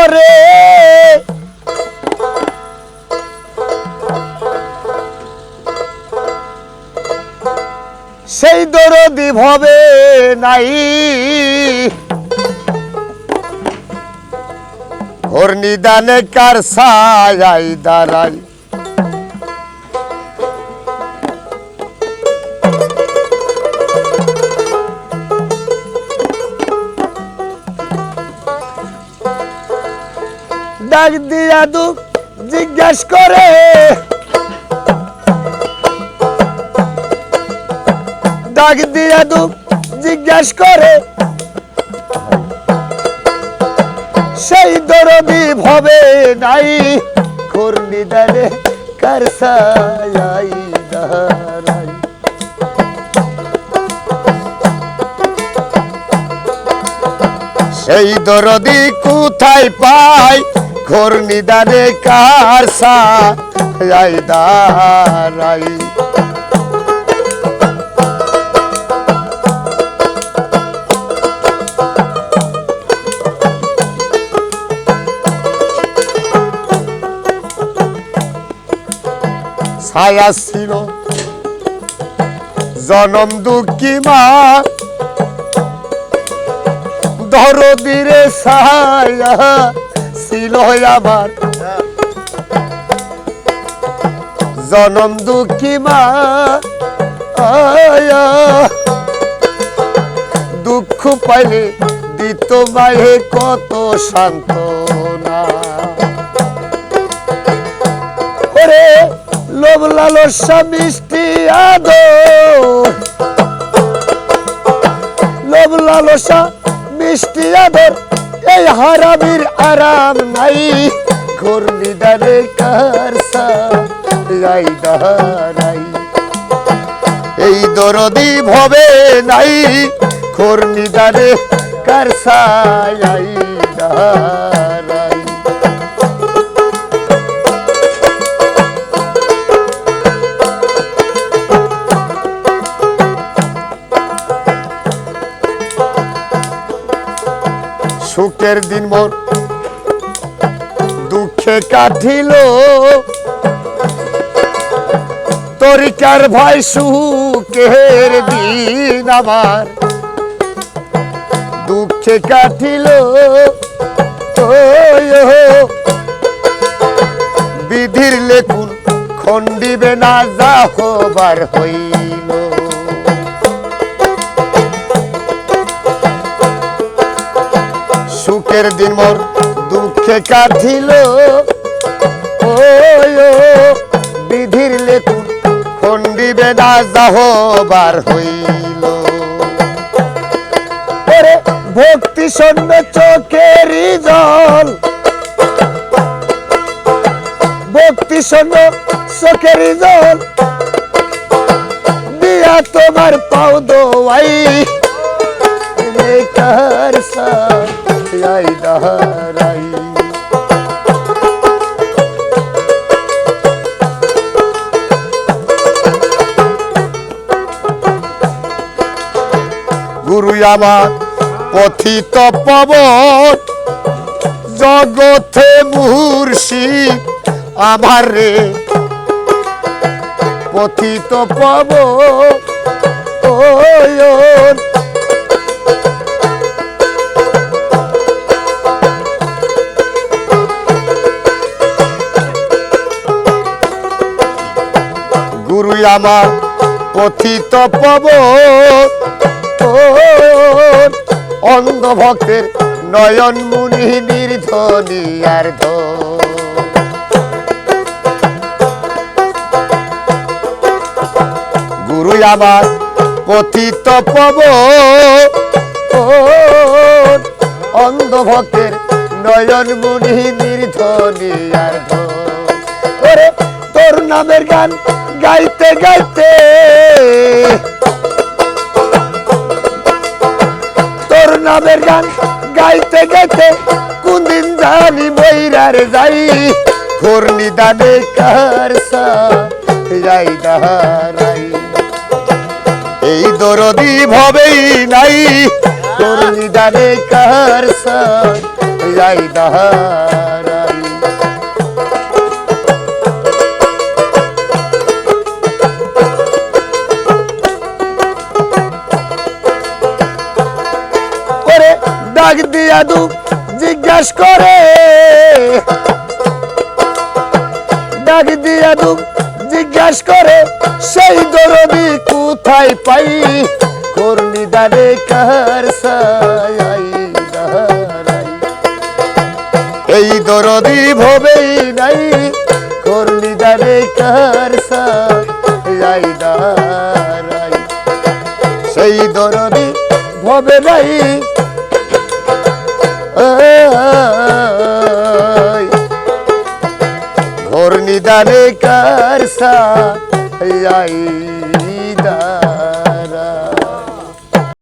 করে সেই দরদি ভবে নাই। ওর নিদানে কার সায়াই দাঁড়াই ডাক দিয়া দু জিজ্ঞাস করে। ডাক দিয়া দু জিজ্ঞাস করে। সেই দরদি ভবে নাই করনি দানে কার সায়াই সেই দরদি কোথায় পাই ঘোর নিদানে কার দাঁড়াই। ছায়া ছিল জনম দুঃখী মা। দরদিরে ছায়া। ছিল আমার। জনম দুঃখী মা দুঃখ পাইলে দিত মায়ে কত সান্ত্বনা। ওরে লোভ লালসা মিষ্টি আদর। লোভ লালসা মিষ্টি আদর। এই হারামির আরাম নাই। ঘূর্ণিদারে এই দরদি ভবে নাই ঘূর্ণিদারে কারসা কার সাই দাঁড়াই সুখের দিন মোর দুঃখে কাটিল। তরিকার ভাই সুখের দিন আমার। দুঃখে ওই বিধির লেখুন খন্ডিবে না যা হবার হইল। সুখের দিন মোর দুঃখে ওই ও, বিধির লেখুন খন্ডিবে না যাহবার হইল। ওরে ভক্তি শূন্য চোখেরই জল। ভক্তি শূন্য চোখেরই জল। দিয়া তোমার পাও দোয়াই বেকার সাই দাঁড়াই গুরু আমার পথিত পবন জগতে মুর্শিদ আমার রে। পথিত পবন গুরু আমার পথিত পব। অন্ধ ভক্তের নয়ন মুনি নির্ধনি আর গুরু আমার পথিত পব। অন্ধ ভক্তের নয়ন মুনি নির্ধনি আর তোর নামের গান গাইতে গাইতে। তোর নামের গান গাইতে গাইতে কোন দিন জানি বৈরার যাই। ঘোর নিদানে কার যাই দাহারাই। এই দরদি ভবেই নাই। তোর নিদানে কার যাই দাহারাই। করে ডাক দিয়া দু জিজ্ঞাস করে। ডাক দিয়া দু জিজ্ঞাস করে, সেই দরদি কোথায় পাই? করনি দারে কার এই দরদি ভবেই নাই করনি দারে কার সাই সেই দরদি ভবে নাই নিদানে কার সা